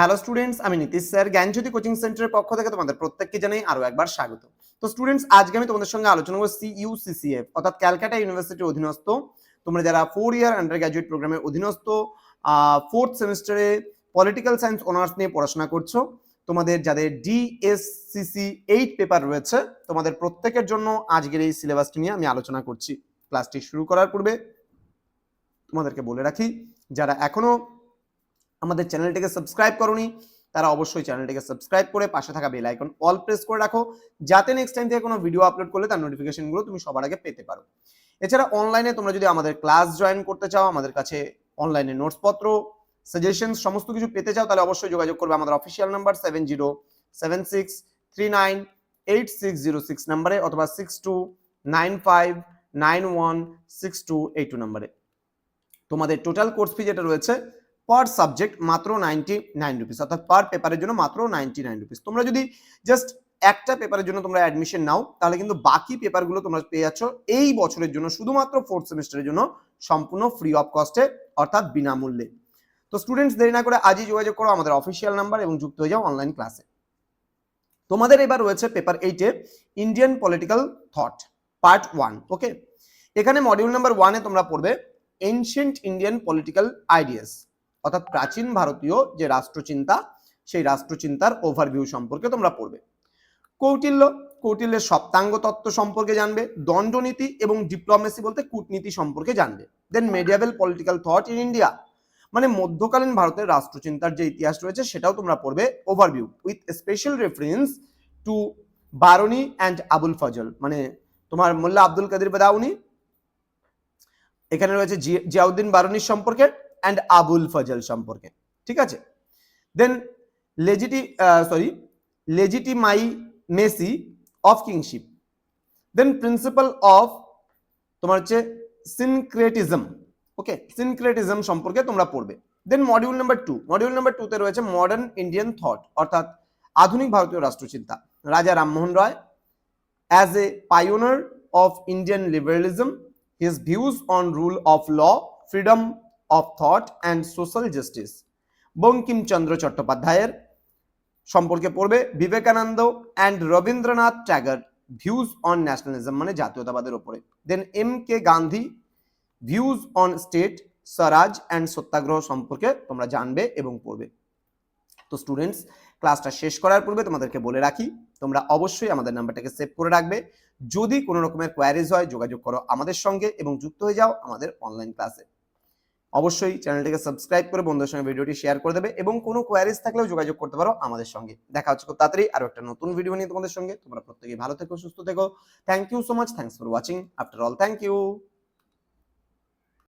Hello students আমি Nitish sir. জ্ঞানজ্যোতি coaching সেন্টারের পক্ষ থেকে তোমাদের প্রত্যেককে জানাই আরও একবার স্বাগত। তো স্টুডেন্টস আজকে আমি তোমাদের সঙ্গে আলোচনা করব সিইউসিসিএফ অর্থাৎ ক্যালকাটা ইউনিভার্সিটির অধীনস্থ। তোমরা যারা ফোর ইয়ার আন্ডার গ্র্যাজুয়েট প্রোগ্রামের অধীনস্থ ফোর্থ সেমিস্টারে পলিটিক্যাল সায়েন্স অনার্স নিয়ে পড়াশোনা করছ, তোমাদের যাদের ডিএসসিসি এইট পেপার রয়েছে, তোমাদের প্রত্যেকের জন্য আজকের এই সিলেবাসটি নিয়ে আমি আলোচনা করছি। ক্লাসটি শুরু করার পূর্বে তোমাদেরকে বলে রাখি, যারা এখনও আমাদের চ্যানেলটিকে সাবস্ক্রাইব করনি, তারা অবশ্যই চ্যানেলটিকে সাবস্ক্রাইব করে পাশে থাকা বেল আইকন অল প্রেস করে রাখো, যাতে নেক্সট টাইম থেকে কোনো ভিডিও আপলোড করলে তার নোটিফিকেশনগুলো তুমি সবার আগে পেতে পারো। এছাড়া অনলাইনে তোমরা যদি আমাদের ক্লাস জয়েন করতে চাও, আমাদের কাছে অনলাইনে নোটসপত্র সাজেশন সমস্ত কিছু পেতে চাও, তাহলে অবশ্যই যোগাযোগ করবে আমাদের official number seven zero seven six three nine eight six zero six নাম্বারে অথবা six two nine five nine one six two eight two নাম্বারে তোমাদের টোটাল কোর্স ফি যেটা রয়েছে পার সাবজেক্ট মাত্র নাইনটি নাইন রুপিস অর্থাৎ পার পেপারের জন্য মাত্র নাইনটি নাইন রুপিস তোমরা যদি জাস্ট একটা পেপারের জন্য তোমরা অ্যাডমিশন নাও, তাহলে কিন্তু বাকি পেপারগুলো তোমরা পেয়ে যাচ্ছ এই বছরের জন্য শুধুমাত্র ফোর্থ সেমিস্টারের জন্য সম্পূর্ণ ফ্রি অফ কস্টে অর্থাৎ বিনামূল্যে। তো স্টুডেন্টস দেরি না করে আজই যোগাযোগ করো আমাদের অফিসিয়াল নাম্বার এবং যুক্ত হয়ে যাও অনলাইন ক্লাসে তোমাদের এবার রয়েছে পেপার এইটে Indian political thought part one okay এখানে মডিউল নাম্বার ওয়ানে তোমরা পড়বে এনশিয়েন্ট ইন্ডিয়ান পলিটিক্যাল আইডিয়াস অর্থাৎ প্রাচীন ভারতীয় যে রাষ্ট্রচিন্তা, সেই রাষ্ট্রচিন্তার ওভারভিউ সম্পর্কে তোমরা পড়বে। কৌটিল্য, কৌটিল্যের সপ্তাঙ্গ তত্ত্ব সম্পর্কে জানবে, দণ্ডনীতি এবং ডিপ্লোমেসি বলতে কূটনীতি সম্পর্কে জানবে। Then medieval political thought in India মানে মধ্যকালীন ভারতের রাষ্ট্রচিন্তার যে ইতিহাস রয়েছে সেটাও তোমরা পড়বে overview with special reference to Barani and Abul Fazl মানে তোমার মোল্লা আব্দুল কাদির বাদাউনি। এখানে রয়েছে জিয়াউদ্দিন বারনির সম্পর্কে। অ্যান্ড আবুল ফজল সম্পর্কে, ঠিক আছে? Then legiti sorry legitimacy of kingship then principle of তোমার হচ্ছে সিনক্রেটিজম ওকে সিনক্রেটিজম সম্পর্কে তোমরা পড়বে। Then module number two module number টুতে রয়েছে মডার্ন ইন্ডিয়ান থট অর্থাৎ আধুনিক ভারতীয় রাষ্ট্রচিন্তা। Raja Rammohan Roy as a pioneer of Indian liberalism his views on rule of law freedom of thought and social justice Bankimchandra চট্টোপাধ্যায়ের সম্পর্কে পড়বে Vivekananda and Rabindranath Tagore views on nationalism মানে জাতীয়তাবাদের ওপরে then M K Gandhi views on state swaraj and satyagraha সম্পর্কে তোমরা জানবে এবং পড়বে। তো স্টুডেন্টস ক্লাসটা শেষ করার পূর্বে তোমাদেরকে বলে রাখি, তোমরা অবশ্যই আমাদের নাম্বারটাকে সেভ করে রাখবে। যদি কোনো রকমের কোয়ারিজ হয়, যোগাযোগ করো আমাদের সঙ্গে এবং যুক্ত হয়ে যাও আমাদের অনলাইন ক্লাসে অবশ্যই চ্যানেলটিকে সাবস্ক্রাইব করে বন্ধুদের সঙ্গে ভিডিওটি শেয়ার করে দেবে এবং কোনো কোয়ারিজ থাকলেও যোগাযোগ করতে পারো আমাদের সঙ্গে। দেখা হচ্ছে খুব তাড়াতাড়ি আরও একটা নতুন ভিডিও নিয়ে তোমাদের সঙ্গে। তোমরা প্রত্যেকেই ভালো থেকো, সুস্থ থেকো। Thank you so much thanks for watching after all thank you